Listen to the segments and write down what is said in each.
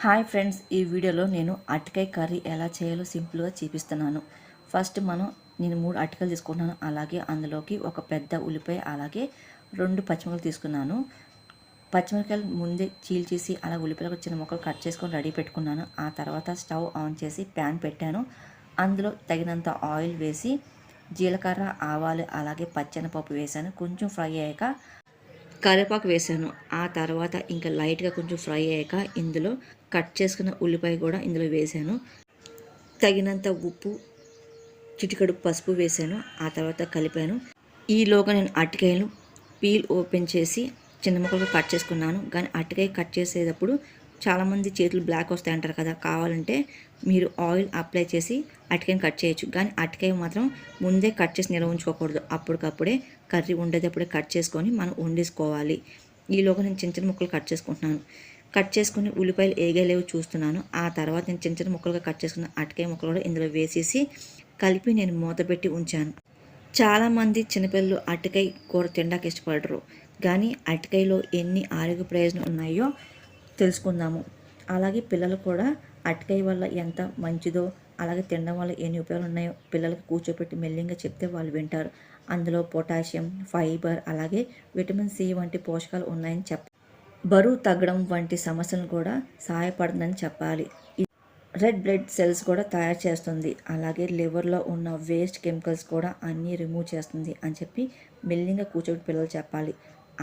Hi friends ఈ వీడియోలో నేను అరటికాయ కర్రీ ఎలా చేయాలో సింపుల్గా చూపిస్తున్నాను. ఫస్ట్ మనం నేను మూడు అరటికాయలు తీసుకుంటున్నాను అలాగే అందులోకి ఒక పెద్ద ఉల్లిపాయ అలాగే రెండు పచ్చిమిరపకాయలు తీసుకున్నాను. పచ్చిమిరపకాయలు ముందే చీల్చేసి అలా ఉల్లిపాయలకు చిన్న ముక్కలు కట్ చేసుకొని రెడీ పెట్టుకున్నాను. ఆ తర్వాత స్టవ్ ఆన్ చేసి ప్యాన్ పెట్టాను. అందులో తగినంత ఆయిల్ వేసి జీలకర్ర ఆవాలు అలాగే పచ్చెనపప్పు వేసాను. కొంచెం ఫ్రై అయ్యాక కరివేపాకు వేసాను. ఆ తర్వాత ఇంకా లైట్గా కొంచెం ఫ్రై అయ్యాక ఇందులో కట్ చేసుకున్న ఉల్లిపాయ కూడా ఇందులో వేసాను. తగినంత ఉప్పు చిటికడు పసుపు వేసాను. ఆ తర్వాత కలిపాను. ఈలోగా నేను అరటికాయలు పీల్ ఓపెన్ చేసి చిన్న ముక్కలుగా కట్ చేసుకున్నాను. కానీ అరటికాయ కట్ చేసేటప్పుడు చాలామంది చేతులు బ్లాక్ వస్తాయి అంటారు కదా కావాలంటే మీరు ఆయిల్ అప్లై చేసి అటికాయని కట్ చేయొచ్చు. కానీ అరటికాయ మాత్రం ముందే కట్ చేసి నిల్వ ఉంచుకోకూడదు. అప్పటికప్పుడే కర్రీ ఉండేటప్పుడే కట్ చేసుకొని మనం వండేసుకోవాలి. ఈలోగా నేను చిన్న చిన్న ముక్కలు కట్ చేసుకుంటున్నాను. కట్ చేసుకుని ఉల్లిపాయలు ఏగలేవు చూస్తున్నాను. ఆ తర్వాత నేను చిన్న చిన్న ముక్కలుగా కట్ చేసుకున్న అటకాయ ముక్కలు కూడా ఇందులో వేసేసి కలిపి నేను మూత పెట్టి ఉంచాను. చాలామంది చిన్నపిల్లలు అటకాయ కూర తినడానికి ఇష్టపడరు. కానీ అటకాయలో ఎన్ని ఆరోగ్య ప్రయోజనాలు ఉన్నాయో తెలుసుకుందాము. అలాగే పిల్లలు కూడా అటకాయ వల్ల ఎంత మంచిదో అలాగే తినడం వల్ల ఎన్ని ఉపయోగాలు ఉన్నాయో పిల్లలకు కూర్చోపెట్టి మెల్లింగా చెప్తే వాళ్ళు వింటారు. అందులో పొటాషియం ఫైబర్ అలాగే విటమిన్ సి వంటి పోషకాలు ఉన్నాయని చెప్ప బరువు తగ్గడం వంటి సమస్యలను కూడా సహాయపడుతుందని చెప్పాలి. రెడ్ బ్లడ్ సెల్స్ కూడా తయారు చేస్తుంది. అలాగే లివర్లో ఉన్న వేస్ట్ కెమికల్స్ కూడా అన్నీ రిమూవ్ చేస్తుంది అని చెప్పి మెల్లింగా కూర్చోబెట్టి పిల్లలు చెప్పాలి.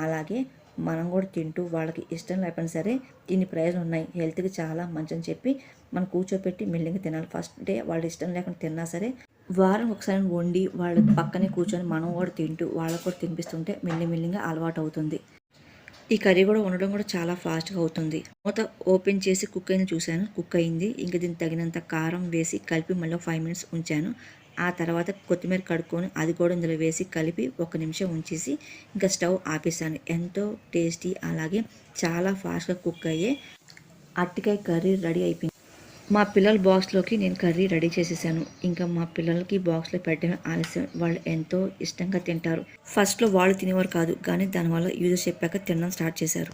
అలాగే మనం కూడా తింటూ వాళ్ళకి ఇష్టం లేకపోయినా సరే ఇన్ని ప్రయోజనాలు ఉన్నాయి. హెల్త్కి చాలా మంచిని చెప్పి మనం కూర్చోపెట్టి మెల్లింగా తినాలి. ఫస్ట్ డే వాళ్ళు ఇష్టం లేకుండా తిన్నా సరే వారం ఒకసారి వండి వాళ్ళ పక్కనే కూర్చొని మనం కూడా తింటూ వాళ్ళకు కూడా తినిపిస్తుంటే మెల్లి మెల్లిగా అలవాటు అవుతుంది. ఈ కర్రీ కూడా ఉండడం కూడా చాలా ఫాస్ట్గా అవుతుంది. మూత ఓపెన్ చేసి కుక్ అయింది చూశాను. కుక్ అయింది. ఇంకా దీనికి తగినంత కారం వేసి కలిపి మళ్ళీ ఫైవ్ మినిట్స్ ఉంచాను. ఆ తర్వాత కొత్తిమీర కడుక్కొని అది కూడా ఇందులో వేసి కలిపి ఒక నిమిషం ఉంచేసి ఇంకా స్టవ్ ఆపేసాను ఎంతో టేస్టీ అలాగే చాలా ఫాస్ట్గా కుక్ అయ్యే అట్టికాయ కర్రీ రెడీ అయిపోయింది. మా పిల్లల బాక్స్లోకి నేను కర్రీ రెడీ చేసేసాను. ఇంకా మా పిల్లలకి బాక్స్లో పెట్టడం ఆలస్యం. వాళ్ళు ఎంతో ఇష్టంగా తింటారు. ఫస్ట్లో వాళ్ళు తినేవారు కాదు కానీ దానివల్ల యూజర్ చెప్పాక తినడం స్టార్ట్ చేశారు.